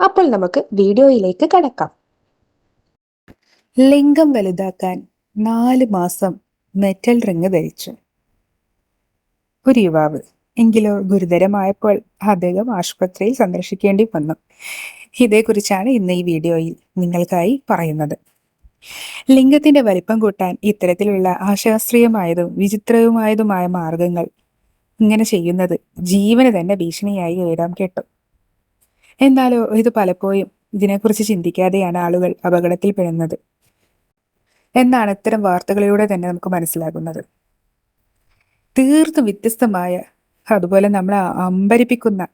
അപ്പോൾ നമുക്ക് വീഡിയോയിലേക്ക് കടക്കാം. ലിംഗം വലുതാക്കാൻ നാല് മാസം മെറ്റൽ റിങ് ധരിച്ചു. ഒരു യുവാവ് എങ്കിലോ ഗുരുതരമായപ്പോൾ അദ്ദേഹം ആശുപത്രിയിൽ സന്ദർശിക്കേണ്ടി വന്നു. ഇതേക്കുറിച്ചാണ് ഇന്ന് ഈ വീഡിയോയിൽ നിങ്ങൾക്കായി പറയുന്നത്. ലിംഗത്തിന്റെ വലിപ്പം കൂട്ടാൻ ഇത്തരത്തിലുള്ള അശാസ്ത്രീയമായതും വിചിത്രവുമായതുമായ മാർഗങ്ങൾ ഇങ്ങനെ ചെയ്യുന്നത് ജീവന് തന്നെ ഭീഷണിയായി ഉയരാം കേട്ടു. എന്നാലോ ഇത് പലപ്പോഴും ഇതിനെക്കുറിച്ച് ചിന്തിക്കാതെയാണ് ആളുകൾ അപകടത്തിൽപ്പെടുന്നത് എന്നാണ് ഇത്തരം വാർത്തകളിലൂടെ തന്നെ നമുക്ക് മനസ്സിലാകുന്നത്. തീർത്തും വ്യത്യസ്തമായ അതുപോലെ നമ്മളെ അമ്പരിപ്പിക്കുന്ന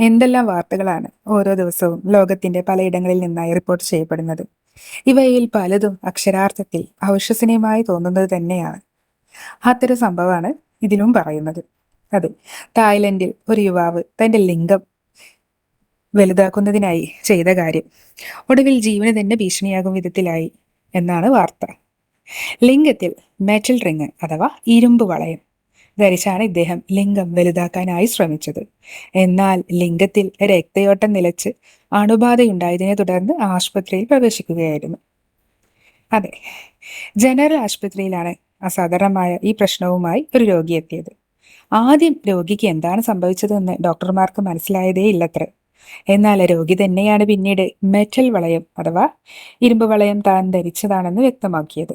എന്തെല്ലാം വാർത്തകളാണ് ഓരോ ദിവസവും ലോകത്തിന്റെ പലയിടങ്ങളിൽ നിന്നായി റിപ്പോർട്ട് ചെയ്യപ്പെടുന്നത്. ഇവയിൽ പലതും അക്ഷരാർത്ഥത്തിൽ അവിശ്വസനീയമായി തോന്നുന്നത് തന്നെയാണ്. അത്തരം സംഭവമാണ് ഇതിലും പറയുന്നത്. അതെ തായ്ലൻഡിൽ ഒരു യുവാവ് തന്റെ ലിംഗം വലുതാക്കുന്നതിനായി ചെയ്ത കാര്യം. ഒടുവിൽ ജീവന് തന്നെ ഭീഷണിയാകും വിധത്തിലായി എന്നാണ് വാർത്ത. ലിംഗത്തിൽ മെറ്റൽ റിങ് അഥവാ ഇരുമ്പ് വളയം. ധരിച്ചാണ് ഇദ്ദേഹം ലിംഗം വലുതാക്കാനായി ശ്രമിച്ചത്. എന്നാൽ ലിംഗത്തിൽ രക്തയോട്ടം നിലച്ച് അണുബാധയുണ്ടായതിനെ തുടർന്ന് ആശുപത്രിയിൽ പ്രവേശിക്കുകയായിരുന്നു. അതെ ജനറൽ ആശുപത്രിയിലാണ് അസാധാരണമായ ഈ പ്രശ്നവുമായി ഒരു രോഗി എത്തിയത്. ആദ്യം രോഗിക്ക് എന്താണ് സംഭവിച്ചതെന്ന് ഡോക്ടർമാർക്ക് മനസ്സിലായതേ ഇല്ലത്ര എന്നാൽ രോഗി തന്നെയാണ് പിന്നീട് മെറ്റൽ വളയം അഥവാ ഇരുമ്പ് വളയം താൻ ധരിച്ചതാണെന്ന് വ്യക്തമാക്കിയത്.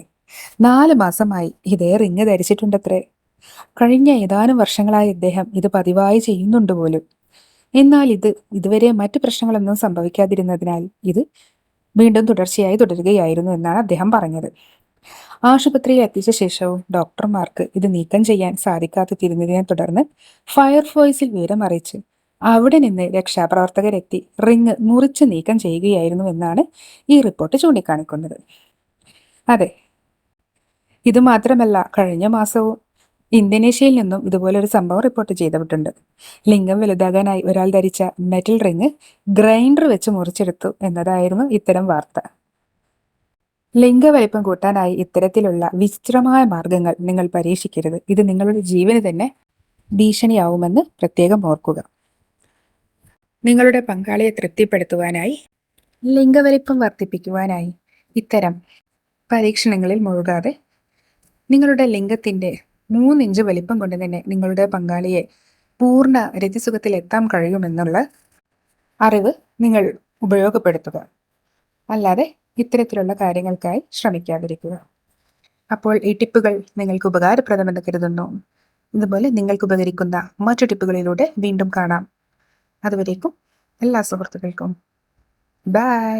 നാല് മാസമായി ഇതേ റിങ് ധരിച്ചിട്ടുണ്ടത്രേ. കഴിഞ്ഞ ഏതാനും വർഷങ്ങളായി ഇദ്ദേഹം ഇത് പതിവായി ചെയ്യുന്നുണ്ട് പോലും. എന്നാൽ ഇത് ഇതുവരെ മറ്റു പ്രശ്നങ്ങളൊന്നും സംഭവിക്കാതിരുന്നതിനാൽ ഇത് വീണ്ടും തുടർച്ചയായി തുടരുകയായിരുന്നു എന്നാണ് അദ്ദേഹം പറഞ്ഞത്. ആശുപത്രിയിൽ എത്തിച്ച ശേഷവും ഡോക്ടർമാർക്ക് ഇത് നീക്കം ചെയ്യാൻ സാധിക്കാത്തതിരുന്നതിനെ തുടർന്ന് ഫയർഫോഴ്സിൽ വിവരം അറിയിച്ച് അവിടെ നിന്ന് രക്ഷാപ്രവർത്തകരെത്തി റിങ് മുറിച്ച് നീക്കം ചെയ്യുകയായിരുന്നു എന്നാണ് ഈ റിപ്പോർട്ട് ചൂണ്ടിക്കാണിക്കുന്നത്. അതെ ഇത് മാത്രമല്ല കഴിഞ്ഞ മാസവും ഇന്തോനേഷ്യയിൽ നിന്നും ഇതുപോലൊരു സംഭവം റിപ്പോർട്ട് ചെയ്തിട്ടുണ്ട്. ലിംഗം വലുതാകാനായി ഒരാൾ ധരിച്ച മെറ്റൽ റിങ് ഗ്രൈൻഡർ വെച്ച് മുറിച്ചെടുത്തു എന്നതായിരുന്നു ഇത്തരം വാർത്ത. ലിംഗവലിപ്പം കൂട്ടാനായി ഇത്തരത്തിലുള്ള വിചിത്രമായ മാർഗങ്ങൾ നിങ്ങൾ പരീക്ഷിക്കരുത്. ഇത് നിങ്ങളുടെ ജീവന് തന്നെ ഭീഷണിയാവുമെന്ന് പ്രത്യേകം ഓർക്കുക. നിങ്ങളുടെ പങ്കാളിയെ തൃപ്തിപ്പെടുത്തുവാനായി ലിംഗവലിപ്പം വർദ്ധിപ്പിക്കുവാനായി ഇത്തരം പരീക്ഷണങ്ങളിൽ മുഴുകാതെ നിങ്ങളുടെ ലിംഗത്തിന്റെ മൂന്നിഞ്ച് വലിപ്പം കൊണ്ട് തന്നെ നിങ്ങളുടെ പങ്കാളിയെ പൂർണ രതിസുഖത്തിൽ എത്താൻ കഴിയുമെന്നുള്ള അറിവ് നിങ്ങൾ ഉപയോഗപ്പെടുത്തുക. അല്ലാതെ ഇത്തരത്തിലുള്ള കാര്യങ്ങൾക്കായി ശ്രമിക്കാതിരിക്കുക. അപ്പോൾ ഈ ടിപ്പുകൾ നിങ്ങൾക്ക് ഉപകാരപ്രദമെന്ന് കരുതുന്നു. ഇതുപോലെ നിങ്ങൾക്ക് ഉപകരിക്കുന്ന മറ്റു ടിപ്പുകളിലൂടെ വീണ്ടും കാണാം. അതുവരേക്കും എല്ലാ സുഹൃത്തുക്കൾക്കും ബൈ